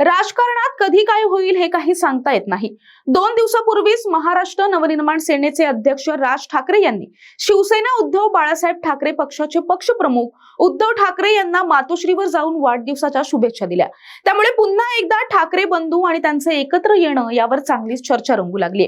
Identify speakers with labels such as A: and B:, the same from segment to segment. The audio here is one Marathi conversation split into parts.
A: राजकारणात कधी काय होईल हे काही सांगता येत नाही. दोन दिवसापूर्वीच महाराष्ट्र नवनिर्माण सेनेचे अध्यक्ष राज ठाकरे यांनी शिवसेना उद्धव बाळासाहेब ठाकरे पक्षाचे पक्षप्रमुख उद्धव ठाकरे यांना मातोश्रीवर जाऊन वाढदिवसाच्या शुभेच्छा दिल्या. त्यामुळे पुन्हा एकदा ठाकरे बंधू आणि त्यांचे एकत्र येणं यावर चांगलीच चर्चा रंगू लागली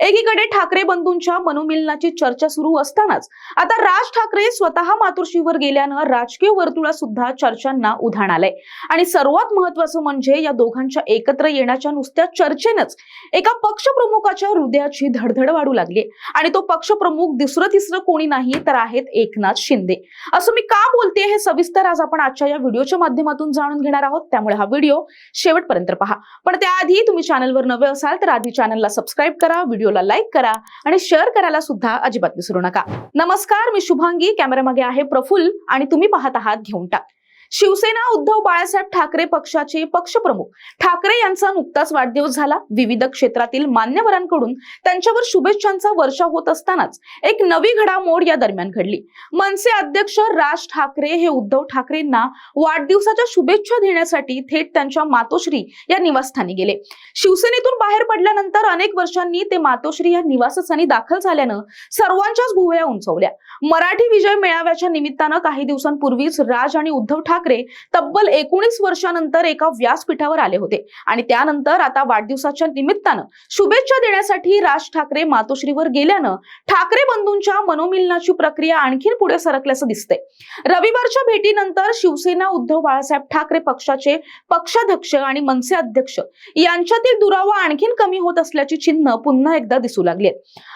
A: एकीकडे ठाकरे बंधूंच्या मनोमिलनाची चर्चा सुरू असतानाच आता राज ठाकरे स्वतः मातोश्रीवर गेल्यानं राजकीय वर्तुळात सुद्धा चर्चांना उधाण आलंय. आणि सर्वात महत्वाचं म्हणजे या दोघांच्या एकत्र येण्याच्या नुसत्या चर्चेनंच एका पक्षप्रमुखाच्या हृदयाची धडधड वाढू लागली. आणि तो पक्षप्रमुख दुसरं तिसरं कोणी नाही तर आहेत एकनाथ शिंदे. असं मी का बोलते हे सविस्तर आज आपण आजच्या या व्हिडिओच्या माध्यमातून जाणून घेणार आहोत. त्यामुळे हा व्हिडिओ शेवटपर्यंत पहा. पण त्याआधी तुम्ही चॅनलवर नवे असाल तर आधी चॅनलला सबस्क्राईब करा व्हिडिओला लाईक करा आणि शेअर करायला सुद्धा अजिबात विसरू नका. नमस्कार मी शुभांगी. कॅमेरामागे आहे प्रफुल्ल आणि तुम्ही पाहत आहात घेऊन टाक. शिवसेना उद्धव बाळासाहेब ठाकरे पक्षाचे पक्षप्रमुख. ठाकरे यांचा नुकताच वाढदिवस झाला. विविध क्षेत्रातील मान्यवरांकडून त्यांच्यावर शुभेच्छांचा वर्षा होत असतानाच एक नवी घडामोड या दरम्यान घडली. मनसे अध्यक्ष राज ठाकरे हे उद्धव ठाकरेंना वाढदिवसाच्या शुभेच्छा देण्यासाठी थेट त्यांच्या मातोश्री या निवासस्थानी गेले. शिवसेनेतून बाहेर पडल्यानंतर अनेक वर्षांनी ते मातोश्री या निवासस्थानी दाखल झाल्यानं सर्वांच्याच भुवया उंचवल्या. मराठी विजय मेळाव्याच्या निमित्तानं काही दिवसांपूर्वीच राज आणि उद्धव ठाकरे तब्बल एकोणीस वर्षानंतर एका व्यासपीठावर आले होते. आणि त्यानंतर आता वाढदिवसाच्या निमित्तानं शुभेच्छा देण्यासाठी राज ठाकरे मातोश्रीवर गेल्यानं ठाकरे बंधूंच्या मनोमिलनाची प्रक्रिया आणखीन पुढे सरकल्याचं दिसतंय. रविवारच्या भेटीनंतर शिवसेना उद्धव बाळासाहेब ठाकरे पक्षाचे पक्षाध्यक्ष आणि मनसे अध्यक्ष यांच्यातील दुरावा आणखीन कमी होत असल्याची चिन्ह पुन्हा एकदा दिसू लागली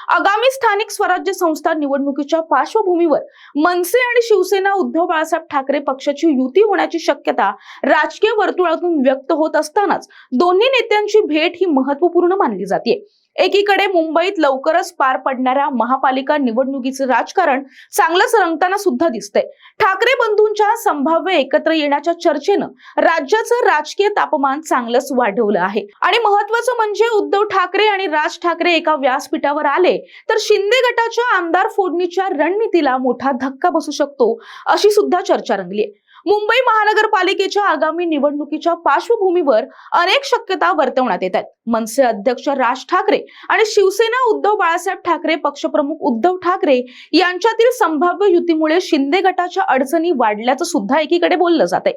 A: आगामी स्थानिक स्वराज्य संस्था निवडणुकीच्या पार्श्वभूमीवर मनसे आणि शिवसेना उद्धव बाळासाहेब ठाकरे पक्षाची युती होण्याची शक्यता राजकीय वर्तुळातून व्यक्त होत असतानाच दोन्ही नेत्यांची भेट ही महत्त्वपूर्ण मानली जाते. एकीकडे मुंबईत लवकरच पार पडणाऱ्या महापालिका निवडणुकीचं राजकारण चांगलंच रंगताना सुद्धा दिसतंय. ठाकरे बंधूंच्या संभाव्य एकत्र येण्याच्या चर्चेनं राज्याचं राजकीय तापमान चांगलंच वाढवलं आहे. आणि महत्वाचं म्हणजे उद्धव ठाकरे आणि राज ठाकरे एका व्यासपीठावर आले तर शिंदे गटाच्या आमदार फोडणीच्या रणनीतीला मोठा धक्का बसू शकतो अशी सुद्धा चर्चा रंगली आहे मुंबई महानगरपालिकेच्या आगामी निवडणुकीच्या पार्श्वभूमीवर अनेक शक्यता वर्तवण्यात येत आहेत. मनसे अध्यक्ष राज ठाकरे आणि शिवसेना उद्धव बाळासाहेब ठाकरे पक्षप्रमुख उद्धव ठाकरे यांच्यातील संभाव्य युतीमुळे शिंदे गटाच्या अडचणी वाढल्याचं सुद्धा एकीकडे बोललं जात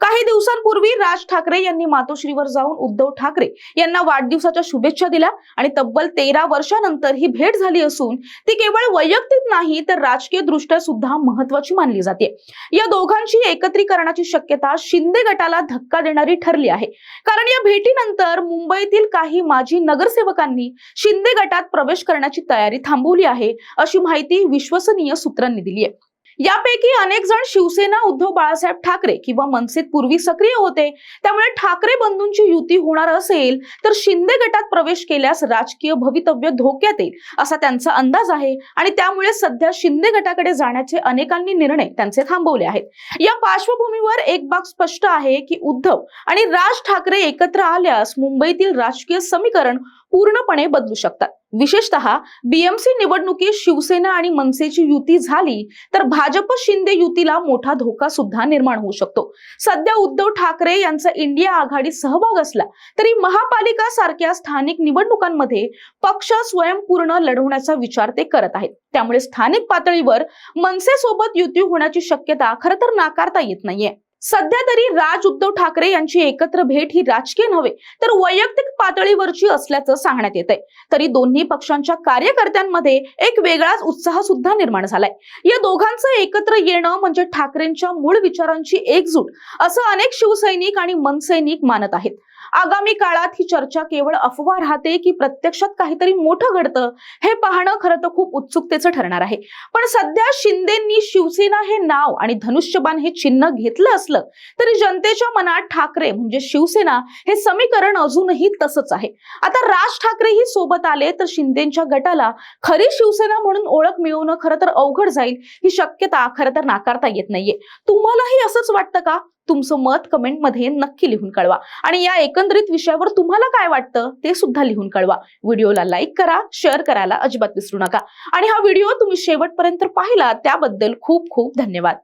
A: काही दिवसांपूर्वी राज ठाकरे यांनी मातोश्रीवर जाऊन उद्धव ठाकरे यांना वाढदिवसाच्या शुभेच्छा दिल्या आणि तब्बल तेरा वर्षानंतर ही भेट झाली असून ती केवळ वैयक्तिक नाही तर राजकीय दृष्ट्या सुद्धा महत्वाची मानली जाते या दोघांची एकत्रीकरणाची शक्यता शिंदे गटाला धक्का देणारी ठरली आहे. कारण या भेटीनंतर मुंबईतील काही माजी नगरसेवकांनी शिंदे गटात प्रवेश करण्याची तयारी थांबवली आहे अशी माहिती विश्वसनीय सूत्रांनी दिली आहे. यापैकी अनेक जण शिवसेना उद्धव बाळासाहेब ठाकरे किंवा मनसेत पूर्वी सक्रिय होते. त्यामुळे ठाकरे बंधूंची युती होणार असेल तर शिंदे गटात प्रवेश केल्यास राजकीय भवितव्य धोक्यात येईल असा त्यांचा अंदाज आहे. आणि त्यामुळे सध्या शिंदे गटाकडे जाण्याचे अनेकांनी निर्णय त्यांचे थांबवले आहेत. या पार्श्वभूमीवर एक बाब स्पष्ट आहे की उद्धव आणि राज ठाकरे एकत्र आल्यास मुंबईतील राजकीय समीकरण पूर्णपणे बदलू शकतात. विशेषतः बीएमसी निवडणुकीत शिवसेना आणि मनसेची युती झाली तर भाजप शिंदे युतीला मोठा धोका सुद्धा निर्माण होऊ शकतो. सध्या उद्धव ठाकरे यांचा इंडिया आघाडीत सहभाग असला तरी महापालिका सारख्या स्थानिक निवडणुकांमध्ये पक्ष स्वयंपूर्ण लढवण्याचा विचार ते करत आहेत. त्यामुळे स्थानिक पातळीवर मनसे सोबत युती होण्याची शक्यता खरं तर नाकारता येत नाहीये. सध्या तरी राज उद्धव ठाकरे यांची एकत्र भेट ही राजकीय नव्हे तर वैयक्तिक पातळीवरची असल्याचं सांगण्यात येत आहे तरी दोन्ही पक्षांच्या कार्यकर्त्यांमध्ये एक वेगळाच उत्साह सुद्धा निर्माण झालाय. या दोघांचं एकत्र येणं म्हणजे ठाकरेंच्या मूळ विचारांची एकजूट असं अनेक शिवसैनिक आणि मनसैनिक मानत आहेत. आगामी काळात ही चर्चा केवळ अफवा राहते की प्रत्यक्षात काहीतरी मोठं घडतं हे पाहणं खरं तर खूप उत्सुकतेचं ठरणार आहे. पण सध्या शिंदेंनी शिवसेना हे नाव आणि धनुष्यबाण हे चिन्ह घेतलं असलं तरी जनतेच्या मनात ठाकरे म्हणजे शिवसेना हे समीकरण अजूनही तसंच आहे. आता राज ठाकरेही सोबत आले तर शिंदेच्या गटाला खरी शिवसेना म्हणून ओळख मिळवणं खरं तर अवघड जाईल ही शक्यता खरं तर नाकारता येत नाहीये. तुम्हालाही असंच वाटतं का? तुमचं मत कमेंटमध्ये नक्की लिहून कळवा. आणि या एकंदरीत विषयावर तुम्हाला काय वाटतं ते सुद्धा लिहून कळवा. व्हिडिओला लाईक करा शेअर करायला अजिबात विसरू नका. आणि हा व्हिडिओ तुम्ही शेवटपर्यंत पाहिला त्याबद्दल खूप खूप धन्यवाद.